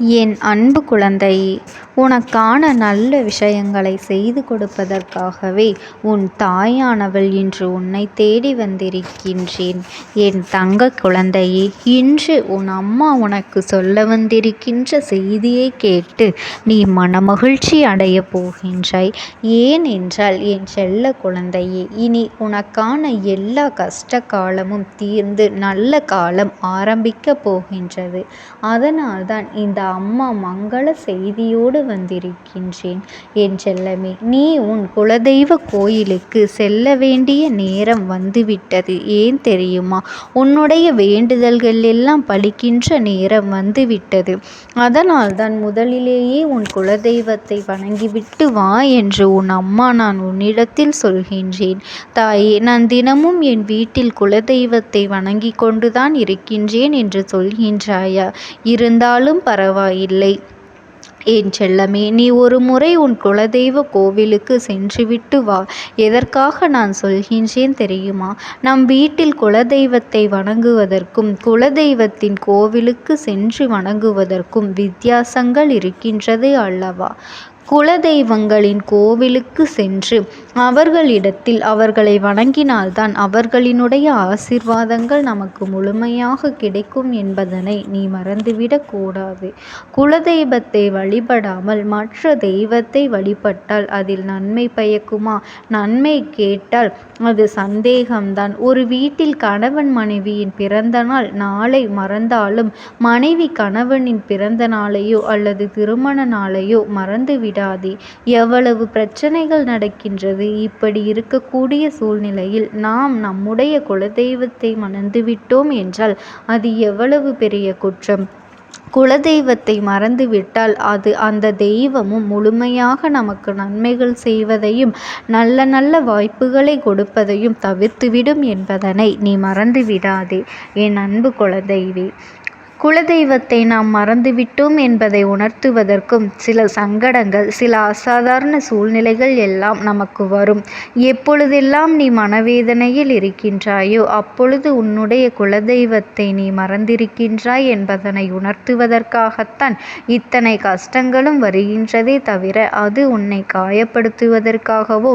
என் அன்பு குழந்தை உனக்கான நல்ல விஷயங்களை செய்து கொடுப்பதற்காகவே உன் தாயானவள் இன்று உன்னை தேடி வந்திருக்கின்றேன். என் தங்க குழந்தையே இன்று உன் அம்மா உனக்கு சொல்ல வந்திருக்கின்ற செய்தியை கேட்டு நீ மனமகிழ்ச்சி அடையப் போகின்றாய். ஏன் என்றால் என் செல்ல குழந்தையே இனி உனக்கான எல்லா கஷ்ட காலமும் தீர்ந்து நல்ல காலம் ஆரம்பிக்கப் போகின்றது. அதனால்தான் இந்த அம்மா மங்கள செய்தியோடு வந்திருக்கின்றேன். என் செல்லமே நீ உன் குலதெய்வ கோயிலுக்கு செல்ல வேண்டிய நேரம் வந்துவிட்டது. ஏன் தெரியுமா? உன்னுடைய வேண்டுதல்கள் எல்லாம் பலிக்கின்ற நேரம் வந்துவிட்டது. அதனால் தான் முதலிலேயே உன் குலதெய்வத்தை வணங்கிவிட்டு வா என்று உன் அம்மா நான் உன்னிடத்தில் சொல்கின்றேன். தாயே நான் தினமும் என் வீட்டில் குலதெய்வத்தை வணங்கி கொண்டுதான் இருக்கின்றேன் என்று சொல்கின்றாயா? இருந்தாலும் பரவாயில்லை பரவாயில்லை என் செல்லமே நீ ஒரு முறை உன் குலதெய்வ கோவிலுக்கு சென்றுவிட்டு வா. எதற்காக நான் சொல்கின்றேன் தெரியுமா? நம் வீட்டில் குலதெய்வத்தை வணங்குவதற்கும் குலதெய்வத்தின் கோவிலுக்கு சென்று வணங்குவதற்கும் வித்தியாசங்கள் இருக்கின்றது அல்லவா? குலதெய்வங்களின் கோவிலுக்கு சென்று அவர்களிடத்தில் அவர்களை வணங்கினால்தான் அவர்களினுடைய ஆசிர்வாதங்கள் நமக்கு முழுமையாக கிடைக்கும் என்பதனை நீ மறந்துவிடக் கூடாது. குலதெய்வத்தை வழிபடாமல் மற்ற தெய்வத்தை வழிபட்டால் அதில் நன்மை பயக்குமா? நன்மை கேட்டால் அது சந்தேகம்தான். ஒரு வீட்டில் கணவன் மனைவியின் பிறந்த நாள் நாளை மறந்தாலும் மனைவி கணவனின் பிறந்த நாளையோ அல்லது திருமண நாளையோ மறந்துவிட விடாதே. எவ்வளவு பிரச்சனைகள் நடக்கின்றது இப்படி இருக்கக்கூடிய சூழ்நிலையில் நாம் நம்முடைய குலதெய்வத்தை மணந்துவிட்டோம் என்றால் அது எவ்வளவு பெரிய குற்றம்? குலதெய்வத்தை மறந்துவிட்டால் அது அந்த தெய்வமும் முழுமையாக நமக்கு நன்மைகள் செய்வதையும் நல்ல நல்ல வாய்ப்புகளை கொடுப்பதையும் தவிர்த்துவிடும் என்பதனை நீ மறந்து விடாதே என் அன்பு குலதெய்வே. குலதெய்வத்தை நாம் மறந்துவிட்டோம் என்பதை உணர்த்துவதற்கும் சில சங்கடங்கள் சில அசாதாரண சூழ்நிலைகள் எல்லாம் நமக்கு வரும். எப்பொழுதெல்லாம் நீ மனவேதனையில் இருக்கின்றாயோ அப்பொழுது உன்னுடைய குலதெய்வத்தை நீ மறந்திருக்கின்றாய் என்பதனை உணர்த்துவதற்காகத்தான் இத்தனை கஷ்டங்களும் வருகின்றதே தவிர அது உன்னை காயப்படுத்துவதற்காகவோ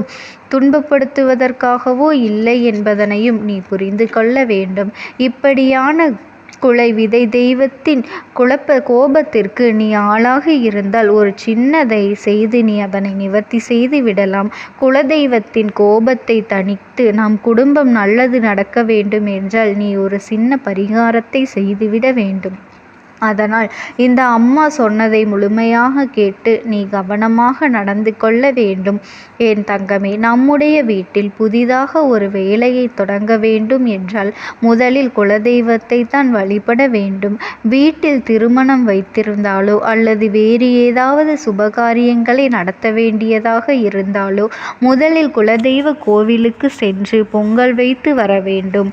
துன்பப்படுத்துவதற்காகவோ இல்லை என்பதனையும் நீ புரிந்து கொள்ள வேண்டும். இப்படியான குலை விதை தெய்வத்தின் குழப்ப கோபத்திற்கு நீ ஆளாக இருந்தால் ஒரு சின்னதை செய்து நீ அதனை நிவர்த்தி செய்து விடலாம். குலதெய்வத்தின் கோபத்தை தணித்து நம் குடும்பம் நல்லது நடக்க வேண்டும் என்றால் நீ ஒரு சின்ன பரிகாரத்தை செய்துவிட வேண்டும். அதனால் இந்த அம்மா சொன்னதை முழுமையாக கேட்டு நீ கவனமாக நடந்து கொள்ள வேண்டும். என் தங்கமே நம்முடைய வீட்டில் புதிதாக ஒரு வேலையை தொடங்க வேண்டும் என்றால் முதலில் குலதெய்வத்தை தான் வழிபட வேண்டும். வீட்டில் திருமணம் வைத்திருந்தாலோ அல்லது வேறு ஏதாவது சுபகாரியங்களை நடத்த வேண்டியதாக இருந்தாலோ முதலில் குலதெய்வ கோவிலுக்கு சென்று பொங்கல் வைத்து வர வேண்டும்.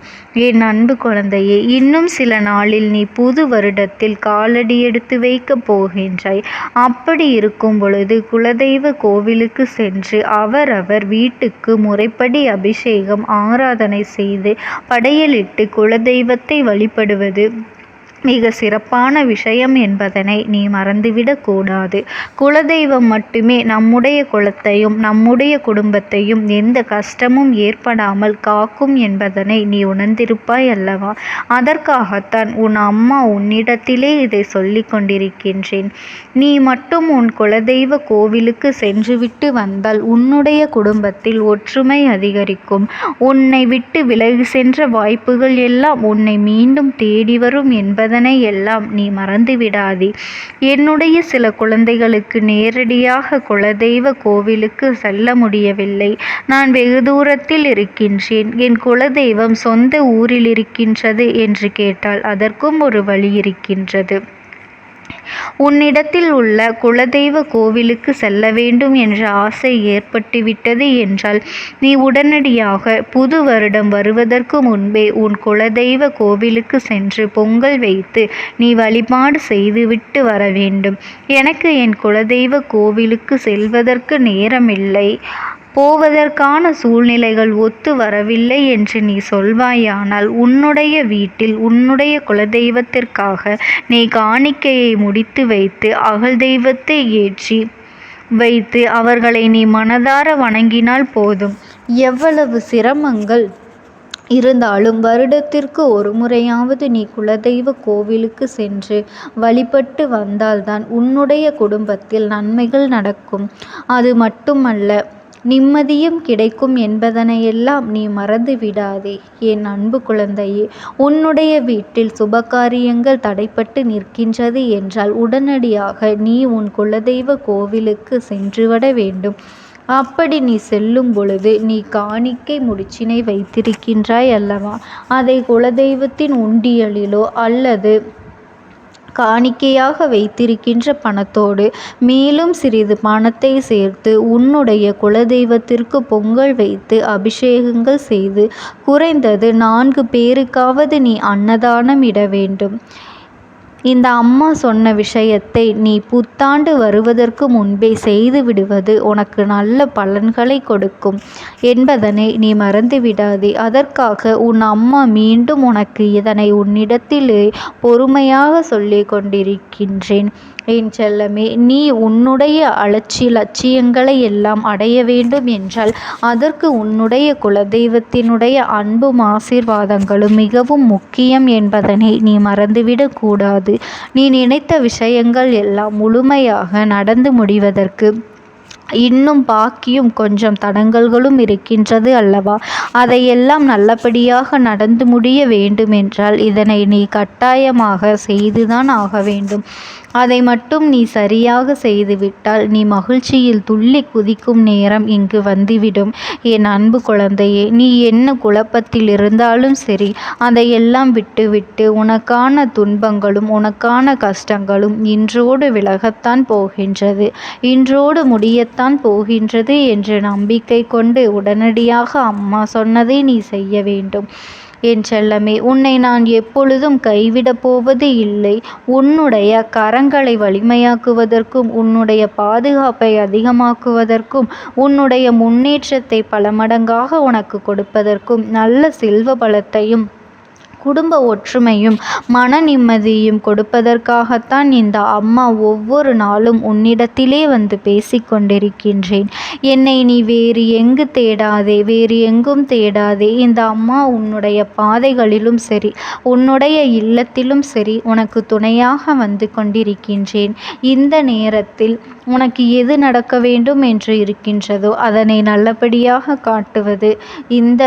என் அன்பு குழந்தையே இன்னும் சில நாளில் நீ புது வருடத்தில் காலடி எடுத்து வைக்கப் போகின்றாய். அப்படி இருக்கும் பொழுது குலதெய்வ கோவிலுக்கு சென்று அவரவர் வீட்டுக்கு முறைப்படி அபிஷேகம் ஆராதனை செய்து படையலிட்டு குலதெய்வத்தை வழிபடுவது மிக சிறப்பான விஷயம் என்பதனை நீ மறந்துவிடக்கூடாது குலதெய்வம் மட்டுமே நம்முடைய குலத்தையும் நம்முடைய குடும்பத்தையும் எந்த கஷ்டமும் ஏற்படாமல் காக்கும் என்பதனை நீ உணர்ந்திருப்பாய் அல்லவா? அதற்காகத்தான் உன் அம்மா உன்னிடத்திலே இதை சொல்லிக் கொண்டிருக்கின்றேன். நீ மட்டும் உன் குலதெய்வ கோவிலுக்கு சென்றுவிட்டு வந்தால் உன்னுடைய குடும்பத்தில் ஒற்றுமை அதிகரிக்கும். உன்னை விட்டு விலகி சென்ற வாய்ப்புகள் எல்லாம் உன்னை மீண்டும் தேடி வரும் என்பது அதனை எல்லாம் நீ மறந்துவிடாதே. என்னுடைய சில குழந்தைகளுக்கு நேரடியாக குலதெய்வ கோவிலுக்கு செல்ல முடியவில்லை. நான் வெகு தூரத்தில் இருக்கின்றேன். என் குலதெய்வம் சொந்த ஊரில் இருக்கின்றது என்று கேட்டால் அதற்கும் ஒரு வழி இருக்கின்றது. உன்னிடத்தில் உள்ள குலதெய்வ கோவிலுக்கு செல்ல வேண்டும் என்ற ஆசை ஏற்பட்டுவிட்டது என்றால் நீ உடனடியாக புது வருடம் வருவதற்கு முன்பே உன் குலதெய்வ கோவிலுக்கு சென்று பொங்கல் வைத்து நீ வழிபாடு செய்துவிட்டு வர வேண்டும். எனக்கு என் குலதெய்வ கோவிலுக்கு செல்வதற்கு நேரமில்லை. போவதற்கான சூழ்நிலைகள் ஒத்து வரவில்லை என்று நீ சொல்வாயானால் உன்னுடைய வீட்டில் உன்னுடைய குலதெய்வத்திற்காக நீ காணிக்கையை முடித்து வைத்து அகல் தெய்வத்தை ஏற்றி வைத்து அவர்களை நீ மனதார வணங்கினால் போதும். எவ்வளவு சிரமங்கள் இருந்தாலும் வருடத்திற்கு ஒரு முறையாவது நீ குலதெய்வ கோவிலுக்கு சென்று வழிபட்டு வந்தால்தான் உன்னுடைய குடும்பத்தில் நன்மைகள் நடக்கும். அது மட்டுமல்ல நிம்மதியும் கிடைக்கும் என்பதனையெல்லாம் நீ மறந்து விடாதே என் அன்பு குழந்தையே. உன்னுடைய வீட்டில் சுபகாரியங்கள் தடைப்பட்டு நிற்கின்றது என்றால் உடனடியாக நீ உன் குலதெய்வ கோவிலுக்கு சென்றுவிட வேண்டும். அப்படி நீ செல்லும் பொழுது நீ காணிக்கை முடிச்சினை வைத்திருக்கின்றாய் அல்லவா? அதை குலதெய்வத்தின் உண்டியலிலோ அல்லது காணிக்கையாக வைத்திருக்கின்ற பணத்தோடு மேலும் சிறிது பணத்தை சேர்த்து உன்னுடைய குலதெய்வத்திற்கு பொங்கல் வைத்து அபிஷேகங்கள் செய்து குறைந்தது நான்கு பேருக்காவது நீ அன்னதானம் இட வேண்டும். இந்த அம்மா சொன்ன விஷயத்தை நீ புத்தாண்டு வருவதற்கு முன்பே செய்து விடுவது உனக்கு நல்ல பலன்களை கொடுக்கும் என்பதனை நீ மறந்து விடாதே. அதற்காக உன் அம்மா மீண்டும் உனக்கு இதனை உன்னிடத்திலே பொறுமையாக சொல்லிக் கொண்டிருக்கின்றேன். என் செல்லமே நீ உன்னுடைய அலட்சி லட்சியங்களை எல்லாம் அடைய வேண்டும் என்றால் அதற்கு உன்னுடைய குலதெய்வத்தினுடைய அன்பும் ஆசீர்வாதங்களும் மிகவும் முக்கியம் என்பதனை நீ மறந்துவிடக்கூடாது நீ நினைத்த விஷயங்கள் எல்லாம் முழுமையாக நடந்து முடிவதற்கு இன்னும் பாக்கியும் கொஞ்சம் தடங்கல்களும் இருக்கின்றது அல்லவா? அதையெல்லாம் நல்லபடியாக நடந்து முடிய வேண்டுமென்றால் இதனை நீ கட்டாயமாக செய்துதான் ஆக வேண்டும். அதை மட்டும் நீ சரியாக செய்துவிட்டால் நீ மகிழ்ச்சியில் துள்ளி குதிக்கும் நேரம் இங்கு வந்துவிடும். என் அன்பு குழந்தையே நீ என்ன குழப்பத்தில் இருந்தாலும் சரி அதையெல்லாம் விட்டுவிட்டு உனக்கான துன்பங்களும் உனக்கான கஷ்டங்களும் இன்றோடு விலகத்தான் போகின்றது. இன்றோடு முடியத்தான் போகின்றது என்று நம்பிக்கை கொண்டு உடனடியாக அம்மா சொன்னதை நீ செய்ய வேண்டும். என் செல்லமே உன்னை நான் எப்பொழுதும் கைவிடப் போவது இல்லை. உன்னுடைய கரங்களை வலிமையாக்குவதற்கும் உன்னுடைய பாதுகாப்பை அதிகமாக்குவதற்கும் உன்னுடைய முன்னேற்றத்தை பல மடங்காக உனக்கு கொடுப்பதற்கும் நல்ல செல்வ பலத்தையும் குடும்ப ஒற்றுமையும் மன நிம்மதியும் கொடுப்பதற்காகத்தான் இந்த அம்மா ஒவ்வொரு நாளும் உன்னிடத்திலே வந்து பேசிக்கொண்டிருக்கின்றேன் என்னை நீ வேறு எங்கு தேடாதே வேறு எங்கும் தேடாதே. இந்த அம்மா உன்னுடைய பாதைகளிலும் சரி உன்னுடைய இல்லத்திலும் சரி உனக்கு துணையாக வந்து கொண்டிருக்கின்றேன். இந்த நேரத்தில் உனக்கு எது நடக்க வேண்டும் என்று இருக்கின்றதோ அதனை நல்லபடியாக காட்டுவது இந்த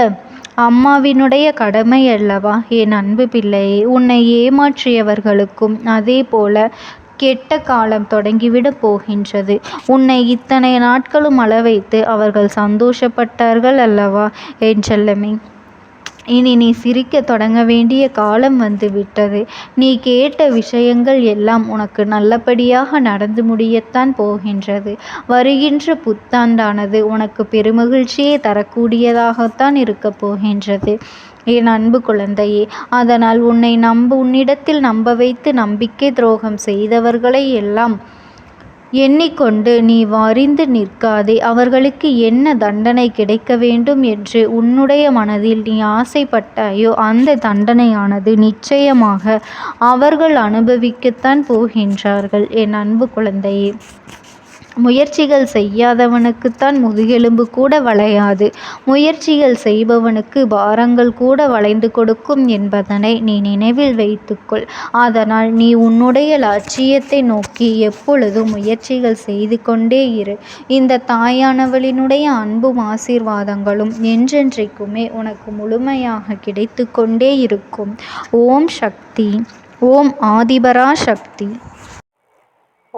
அம்மாவினுடைய கடமை அல்லவா? என் அன்பு பிள்ளையே உன்னை ஏமாற்றியவர்களுக்கும் அதே போல கெட்ட காலம் தொடங்கிவிடப் போகின்றது. உன்னை இத்தனை நாட்களும் அளவைத்து அவர்கள் சந்தோஷப்பட்டார்கள் அல்லவா? என் செல்லமே. இனி நீ சிரிக்க தொடங்க வேண்டிய காலம் வந்து விட்டது நீ கேட்ட விஷயங்கள் எல்லாம் உனக்கு நல்லபடியாக நடந்து முடியத்தான் போகின்றது. வருகின்ற புத்தாண்டானது உனக்கு பெருமகிழ்ச்சியை தரக்கூடியதாகத்தான் இருக்கப் போகின்றது. என் அன்பு குழந்தையே அதனால் உன்னை நம்ப உன்னிடத்தில் நம்ப வைத்து நம்பிக்கை துரோகம் செய்தவர்களை எல்லாம் எண்ணிக்கொண்டு நீ வறிந்து நிற்காதே அவர்களுக்கு என்ன தண்டனை கிடைக்க வேண்டும் என்று உன்னுடைய மனதில் நீ ஆசைப்பட்டாயோ அந்த தண்டனையானது நிச்சயமாக அவர்கள் அனுபவிக்கத்தான் போகின்றார்கள். என் அன்பு குழந்தையே. முயற்சிகள் செய்யாதவனுக்குத்தான் முதுகெலும்பு கூட வளையாது. முயற்சிகள் செய்பவனுக்கு பாரங்கள் கூட வளைந்து கொடுக்கும் என்பதனை நீ நினைவில் வைத்துக்கொள். அதனால் நீ உன்னுடைய லட்சியத்தை நோக்கி எப்பொழுதும் முயற்சிகள் செய்து கொண்டே இரு. இந்த தாயானவளினுடைய அன்பும் ஆசீர்வாதங்களும் என்றென்றைக்குமே உனக்கு முழுமையாக கிடைத்து கொண்டே இருக்கும். ஓம் சக்தி ஓம் ஆதிபரா சக்தி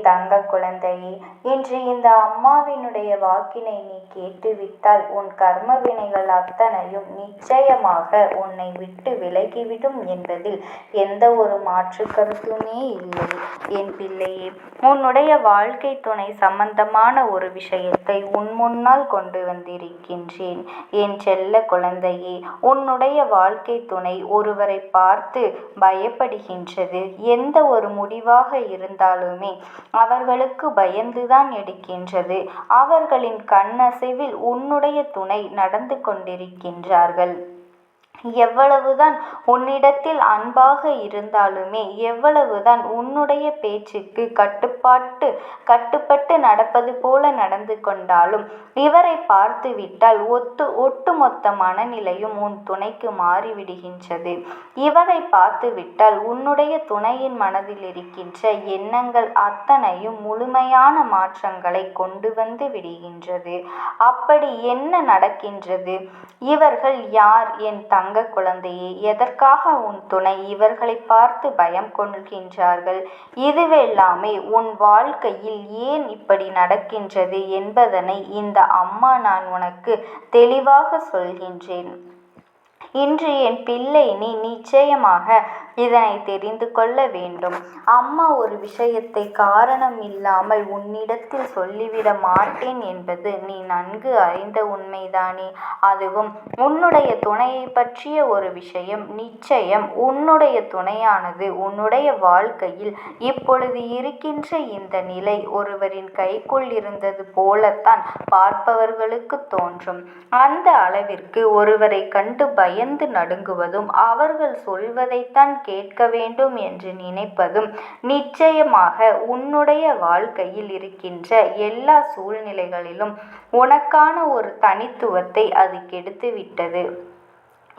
தங்க குழந்தையே இன்று இந்த அம்மாவினுடைய வாக்கினை நீ கேட்டுவிட்டால் உன் கர்ம வினைகள் அத்தனையும் நிச்சயமாக உன்னை விட்டு விலகிவிடும் என்பதில் எந்த ஒரு மாற்று கருத்துமே இல்லை. என் பிள்ளையே உன்னுடைய வாழ்க்கை துணை சம்பந்தமான ஒரு விஷயத்தை உன் முன்னால் கொண்டு வந்திருக்கின்றேன். என் செல்ல குழந்தையே உன்னுடைய வாழ்க்கை துணை ஒருவரை பார்த்து பயப்படுகின்றது. எந்த ஒரு முடிவாக இருந்தாலுமே அவர்களுக்கு பயந்துதான் எடுக்கின்றது. அவர்களின் கண்ணசைவில் உன்னுடைய துணை நடந்து கொண்டிருக்கின்றார்கள். எவ்வளவுதான் உன்னிடத்தில் அன்பாக இருந்தாலுமே எவ்வளவுதான் உன்னுடைய பேச்சுக்கு கட்டுப்பாட்டு கட்டுப்பட்டு நடப்பது போல நடந்து கொண்டாலும் இவரை பார்த்துவிட்டால் ஒத்து ஒட்டுமொத்த மனநிலையும் உன் துணைக்கு மாறிவிடுகின்றது. இவரை பார்த்துவிட்டால் உன்னுடைய துணையின் மனதில் இருக்கின்ற எண்ணங்கள் அத்தனையும் முழுமையான மாற்றங்களை கொண்டு வந்து விடுகின்றது. அப்படி என்ன நடக்கின்றது? இவர்கள் யார்? என் தங்க குழந்தையே எதற்காக உன் துணை இவர்களை பார்த்து பயம் கொள்கின்றார்கள்? இதுவெல்லாமே உன் வாழ்க்கையில் ஏன் இப்படி நடக்கின்றது என்பதனை இந்த அம்மா நான் உனக்கு தெளிவாக சொல்கின்றேன். இன்று என் பிள்ளை நீ நிச்சயமாக இதனை தெரிந்து கொள்ள வேண்டும். அம்மா ஒரு விஷயத்தை காரணம் இல்லாமல் உன்னிடத்தில் சொல்லிவிட மாட்டேன் என்பது நீ நன்கு அறிந்த உண்மைதானே. அதுவும் உன்னுடைய துணையை பற்றிய ஒரு விஷயம். நிச்சயம் உன்னுடைய துணையானது உன்னுடைய வாழ்க்கையில் இப்பொழுது இருக்கின்ற இந்த நிலை ஒருவரின் கைக்குள் இருந்தது போலத்தான் பார்ப்பவர்களுக்கு தோன்றும். அந்த அளவிற்கு ஒருவரை கண்டு பயந்து நடுங்குவதும் அவர்கள் சொல்வதைத்தான் கேட்க வேண்டும் என்று நினைப்பதும் நிச்சயமாக உன்னுடைய வாழ்க்கையில் இருக்கின்ற எல்லா சூழ்நிலைகளிலும் உனக்கான ஒரு தனித்துவத்தை அது கெடுத்துவிட்டது.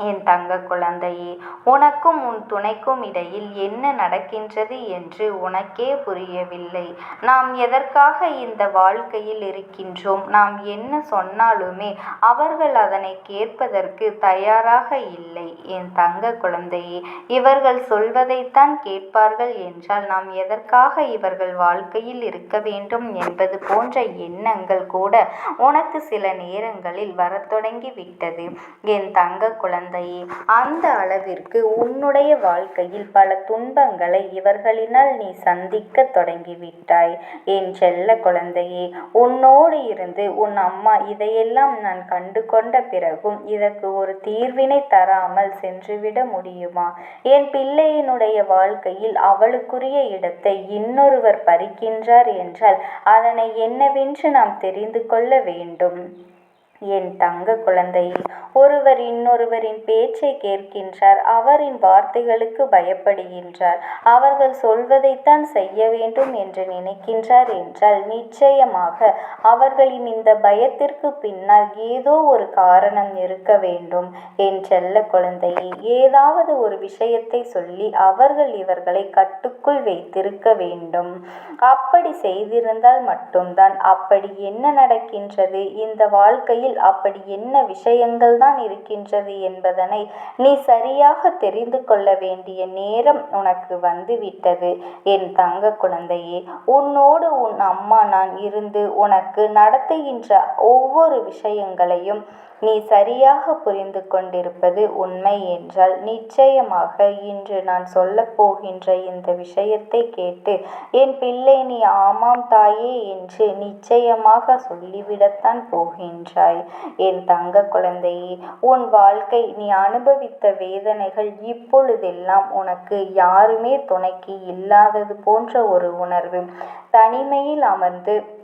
என் தங்க குழந்தையே உனக்கும் உன் துணைக்கும் இடையில் என்ன நடக்கின்றது என்று உனக்கே புரியவில்லை. நாம் எதற்காக இந்த வாழ்க்கையில் இருக்கின்றோம்? நாம் என்ன சொன்னாலுமே அவர்கள் அதனை கேட்பதற்கு தயாராக இல்லை. என் தங்க குழந்தையே இவர்கள் சொல்வதைத்தான் கேட்பார்கள் என்றால் நாம் எதற்காக இவர்கள் வாழ்க்கையில் இருக்க வேண்டும் என்பது போன்ற எண்ணங்கள் கூட உனக்கு சில நேரங்களில் வரத் தொடங்கி விட்டது என் தங்க குழந்தை குழந்தையே அந்த அளவிற்கு உன்னுடைய வாழ்க்கையில் பல துன்பங்களை இவர்களினால் நீ சந்திக்க தொடங்கிவிட்டாய். என் செல்ல குழந்தையே உன்னோடு இருந்து உன் அம்மா இதையெல்லாம் நான் கண்டு கொண்ட பிறகும் இதற்கு ஒரு தீர்வினை தராமல் சென்றுவிட முடியுமா? என் பிள்ளையினுடைய வாழ்க்கையில் அவளுக்குரிய இடத்தை இன்னொருவர் பறிக்கின்றார் என்றால் அதனை என்னவென்று நாம் தெரிந்து கொள்ள வேண்டும்? என் தங்க குழந்தையே ஒருவர் இன்னொருவரின் பேச்சை கேட்கின்றார். அவரின் வார்த்தைகளுக்கு பயப்படுகின்றார். அவர்கள் சொல்வதைத்தான் செய்ய வேண்டும் என்று நினைக்கின்றார் என்றால் நிச்சயமாக அவர்களின் இந்த பயத்திற்கு பின்னால் ஏதோ ஒரு காரணம் இருக்க வேண்டும் என் செல்ல குழந்தையே ஏதாவது ஒரு விஷயத்தை சொல்லி அவர்கள் இவர்களை கட்டுக்குள் வைத்திருக்க வேண்டும். அப்படி செய்திருந்தால் மட்டும்தான். அப்படி என்ன நடக்கின்றது? இந்த வாழ்க்கையில் மனதில் அப்படி என்ன விஷயங்கள் தான் இருக்கின்றது என்பதனை நீ சரியாக தெரிந்து கொள்ள வேண்டிய நேரம் உனக்கு வந்துவிட்டது. என் தங்க குழந்தையே உன்னோடு உன் அம்மா நான் இருந்து உனக்கு நடத்துகின்ற ஒவ்வொரு விஷயங்களையும் நீ சரியாக புரிந்து கொண்டிருப்பது உண்மை என்றால் நிச்சயமாக இன்று நான் சொல்லப் போகின்ற இந்த விஷயத்தை கேட்டு என் பிள்ளை நீ ஆமாம் தாயே என்று நிச்சயமாக சொல்லிவிடத்தான் போகின்றாய். என் தங்க குழந்தையே உன் வாழ்க்கை நீ அனுபவித்த வேதனைகள் இப்பொழுதெல்லாம் உனக்கு யாருமே துணைக்கு இல்லாதது போன்ற ஒரு உணர்வு. தனிமையில் அமர்ந்து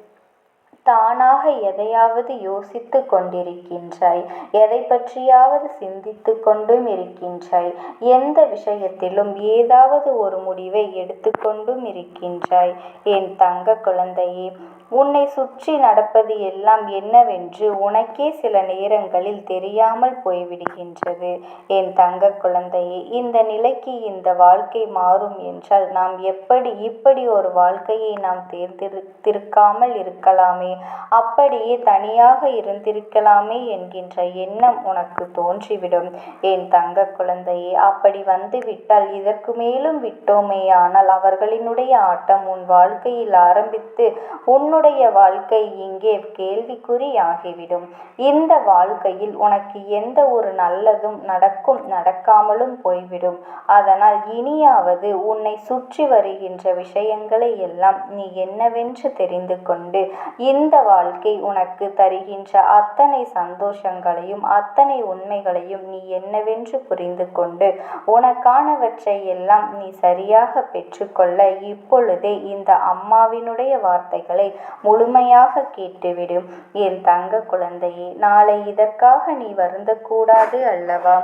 தானாக எதையாவது யோசித்து கொண்டிருக்கின்றாய். எதை பற்றியாவது சிந்தித்து கொண்டும் இருக்கின்றாய். எந்த விஷயத்திலும் ஏதாவது ஒரு முடிவை எடுத்துக்கொண்டும் இருக்கின்றாய். என் தங்க குழந்தையே உன்னை சுற்றி நடப்பது எல்லாம் என்னவென்று உனக்கே சில நேரங்களில் தெரியாமல் போய்விடுகின்றது. என் தங்க குழந்தையே இந்த நிலைக்கு இந்த வாழ்க்கை மாறும் என்றால் நாம் எப்படி இப்படி ஒரு வாழ்க்கையை நாம் தேர்ந்தெடுத்திருக்காமல் இருக்கலாமே? அப்படியே தனியாக இருந்திருக்கலாமே என்கின்ற எண்ணம் உனக்கு தோன்றிவிடும். என் தங்க குழந்தையே அப்படி வந்துவிட்டால் இதற்கு மேலும் விட்டோமேயானால் அவர்களினுடைய ஆட்டம் உன் வாழ்க்கையில் ஆரம்பித்து உன்னுடைய உன்னுடைய வாழ்க்கை இங்கே கேள்விக்குறியாகிவிடும் இந்த வாழ்க்கையில் உனக்கு எந்த ஒரு நல்லதும் நடக்கும் நடக்காமலும் போய்விடும். அதனால் இனியாவது உன்னை சுற்றி வருகின்ற விஷயங்களை எல்லாம் நீ என்னவென்று தெரிந்து கொண்டு இந்த வாழ்க்கை உனக்கு தருகின்ற அத்தனை சந்தோஷங்களையும் அத்தனை உண்மைகளையும் நீ என்னவென்று புரிந்து கொண்டு உனக்கானவற்றை எல்லாம் நீ சரியாக பெற்றுக்கொள்ள இப்பொழுதே இந்த அம்மாவினுடைய வார்த்தைகளை முழுமையாக கேட்டுவிடும். என் தங்க குழந்தையே நாளை இதற்காக நீ வருந்தக்கூடாது அல்லவா?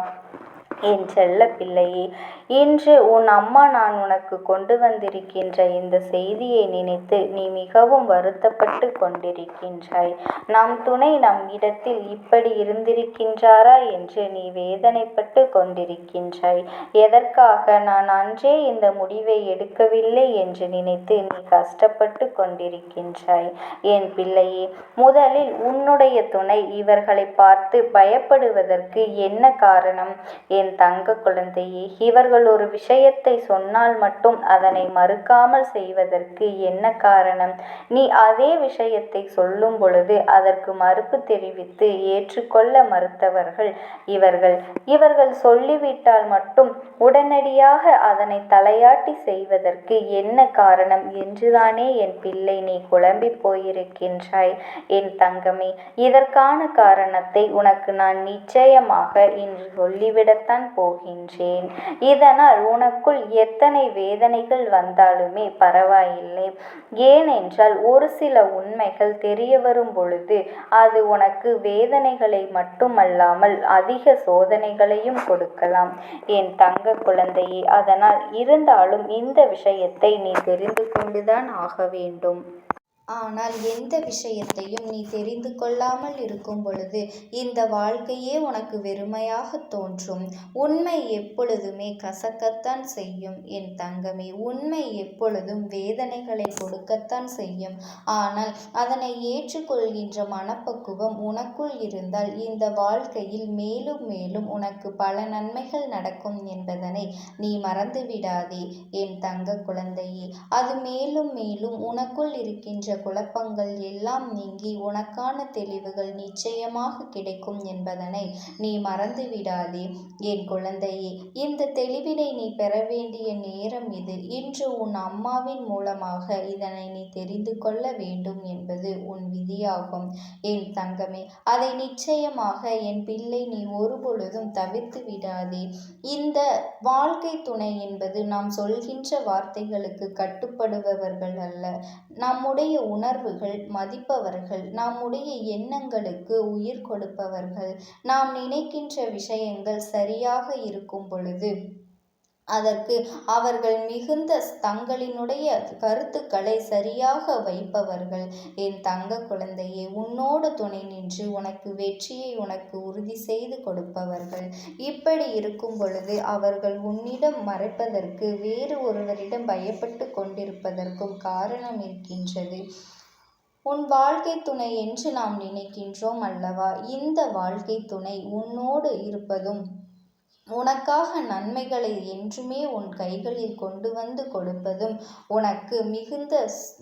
என் செல்ல பிள்ளையே இன்று உன் அம்மா நான் உனக்கு கொண்டு வந்திருக்கின்ற இந்த செய்தியை நினைத்து நீ மிகவும் வருத்தப்பட்டு கொண்டிருக்கின்றாய். நம் துணை நம் இடத்தில் இப்படி இருந்திருக்கின்றாரா என்று நீ வேதனைப்பட்டு கொண்டிருக்கின்றாய். எதற்காக நான் அன்றே இந்த முடிவை எடுக்கவில்லை என்று நினைத்து நீ கஷ்டப்பட்டு கொண்டிருக்கின்றாய். என் பிள்ளையே முதலில் உன்னுடைய துணை இவர்களை பார்த்து பயப்படுவதற்கு என்ன காரணம்? என் தங்க குழந்தையே இவர்கள் ஒரு விஷயத்தை சொன்னால் மட்டும் அதனை மறுக்காமல் செய்வதற்கு என்ன காரணம்? நீ அதே விஷயத்தை சொல்லும் பொழுது அதற்கு மறுப்பு தெரிவித்து ஏற்றுக்கொள்ள மறுத்தவர்கள் இவர்கள். இவர்கள் சொல்லிவிட்டால் மட்டும் உடனடியாக அதனை தலையாட்டி செய்வதற்கு என்ன காரணம்? என்றுதானே என் பிள்ளை நீ குழம்பி போயிருக்கின்றாய். என் தங்கமே இதற்கான காரணத்தை உனக்கு நான் நிச்சயமாக இன்று சொல்லிவிடத்தான் போகின்றேன். இதனால் உனக்குள் எத்தனை வேதனைகள் வந்தாலுமே பரவாயில்லை. ஏனென்றால் ஒரு சில உண்மைகள் தெரிய வரும் பொழுது அது உனக்கு வேதனைகளை மட்டுமல்லாமல் அதிக சோதனைகளையும் கொடுக்கலாம். என் தங்க குழந்தையே அதனால் இருந்தாலும் இந்த விஷயத்தை நீ தெரிந்து கொண்டுதான் ஆக வேண்டும். ஆனால் எந்த விஷயத்தையும் நீ தெரிந்து கொள்ளாமல் இருக்கும் பொழுது இந்த வாழ்க்கையே உனக்கு வெறுமையாக தோன்றும். உண்மை எப்பொழுதுமே கசக்கத்தான் செய்யும். என் தங்கமே உண்மை எப்பொழுதும் வேதனைகளை கொடுக்கத்தான் செய்யும். ஆனால் அதனை ஏற்றுக்கொள்கின்ற மனப்பக்குவம் உனக்குள் இருந்தால் இந்த வாழ்க்கையில் மேலும் மேலும் உனக்கு பல நன்மைகள் நடக்கும் என்பதனை நீ மறந்துவிடாதே. என் தங்க குழந்தையே அது மேலும் மேலும் உனக்குள் இருக்கின்ற குழப்பங்கள் எல்லாம் நீங்கி உனக்கான தெளிவுகள் நிச்சயமாக கிடைக்கும் என்பதனை நீ மறந்துவிடாதே. என் குழந்தையே இந்த தெளிவினை நீ பெற வேண்டிய நேரம் இது. இன்று உன் அம்மாவின் மூலமாக இதனை நீ தெரிந்து கொள்ள வேண்டும் என்பது உன் விதியாகும். என் தங்கமே அதை நிச்சயமாக என் பிள்ளை நீ ஒருபொழுதும் தவிர்த்து விடாதே. இந்த வாழ்க்கை துணை என்பது நாம் சொல்கின்ற வார்த்தைகளுக்கு கட்டுப்படுபவர்கள் அல்ல நம்முடைய உணர்வுகள் மதிப்பவர்கள் நம்முடைய எண்ணங்களுக்கு உயிர் கொடுப்பவர்கள். நாம் நினைக்கின்ற விஷயங்கள் சரியாக இருக்கும் பொழுது அதற்கு அவர்கள் மிகுந்த தங்களினுடைய கருத்துக்களை சரியாக வைப்பவர்கள். என் தங்க குழந்தையே உன்னோடு துணை நின்று உனக்கு வெற்றியை உனக்கு உறுதி செய்து கொடுப்பவர்கள். இப்படி இருக்கும் பொழுது அவர்கள் உன்னிடம் மறைப்பதற்கு வேறு ஒருவரிடம் பயப்பட்டு கொண்டிருப்பதற்கும் காரணம் இருக்கின்றது. உன் வாழ்க்கை துணை என்று நாம் நினைக்கின்றோம் அல்லவா? இந்த வாழ்க்கை துணை உன்னோடு இருப்பதும் உனக்காக நன்மைகளை என்றுமே உன் கைகளில் கொண்டு வந்து கொடுப்பதும் உனக்கு மிகுந்த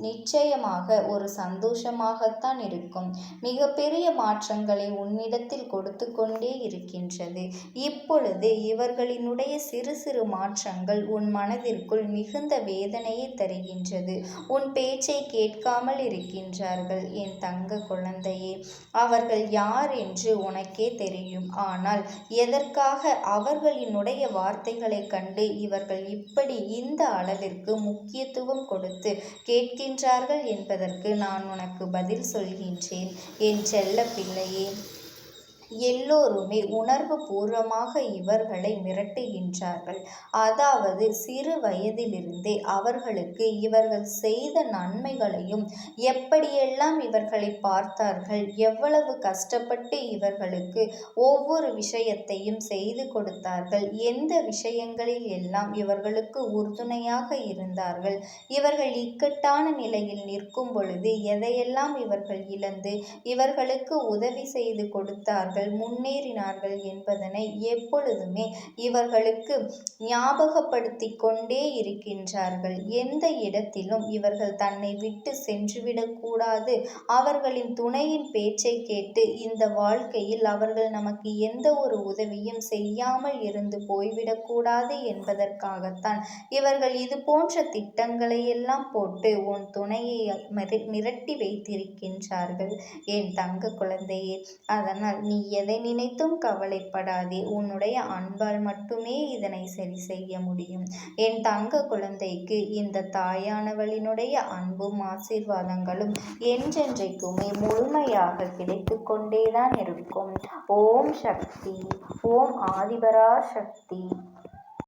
நிச்சயமாக ஒரு சந்தோஷமாகத்தான் இருக்கும். மிகப்பெரிய மாற்றங்களை உன்னிடத்தில் கொடுத்து கொண்டே இருக்கின்றது. இப்பொழுது இவர்களினுடைய சிறு சிறு மாற்றங்கள் உன் மனதிற்குள் மிகுந்த வேதனையை தருகின்றது. உன் பேச்சை கேட்காமல் இருக்கின்றார்கள் என் தங்க குழந்தையே அவர்கள் யார் என்று உனக்கே தெரியும். ஆனால் எதற்காக அவர் அவர்களினுடைய வார்த்தைகளைக் கண்டு இவர்கள் இப்படி இந்த அளவிற்கு முக்கியத்துவம் கொடுத்து கேட்கின்றார்கள் என்பதற்கு நான் உனக்கு பதில் சொல்கின்றேன். என் செல்ல பிள்ளையே எல்லோருமே உணர்வு பூர்வமாக இவர்களை மிரட்டுகின்றார்கள். அதாவது சிறு வயதிலிருந்தே அவர்களுக்கு இவர்கள் செய்த நன்மைகளையும் எப்படியெல்லாம் இவர்களை பார்த்தார்கள் எவ்வளவு கஷ்டப்பட்டு இவர்களுக்கு ஒவ்வொரு விஷயத்தையும் செய்து கொடுத்தார்கள் எந்த விஷயங்களில் எல்லாம் இவர்களுக்கு உறுதுணையாக இருந்தார்கள் இவர்கள் இக்கட்டான நிலையில் நிற்கும் பொழுது எதையெல்லாம் இவர்கள் இழந்து இவர்களுக்கு உதவி செய்து கொடுத்தார்கள் அவர்கள் முன்னேறினார்கள் என்பதனை எப்பொழுதுமே இவர்களுக்கு ஞாபகப்படுத்திக் கொண்டே இருக்கின்றார்கள். எந்த இடத்திலும் இவர்கள் தன்னை விட்டு சென்றுவிடக்கூடாது அவர்களின் துணையின் பேச்சை கேட்டு இந்த வாழ்க்கையில் அவர்கள் நமக்கு எந்த ஒரு உதவியும் செய்யாமல் இருந்து போய்விடக்கூடாது என்பதற்காகத்தான் இவர்கள் இது போன்ற திட்டங்களை எல்லாம் போட்டு உன் துணையை மிரட்டி வைத்திருக்கின்றார்கள். என் தங்க குழந்தையே அதனால் நீ எதை நினைத்தும் கவலைப்படாதே. உன்னுடைய அன்பால் மட்டுமே இதனை சரி செய்ய முடியும். என் தங்க குழந்தைக்கு இந்த தாயானவளினுடைய அன்பும் ஆசீர்வாதங்களும் என்றென்றைக்குமே முழுமையாக கிடைத்து கொண்டேதான் இருக்கும். ஓம் சக்தி. ஓம் ஆதிபரா சக்தி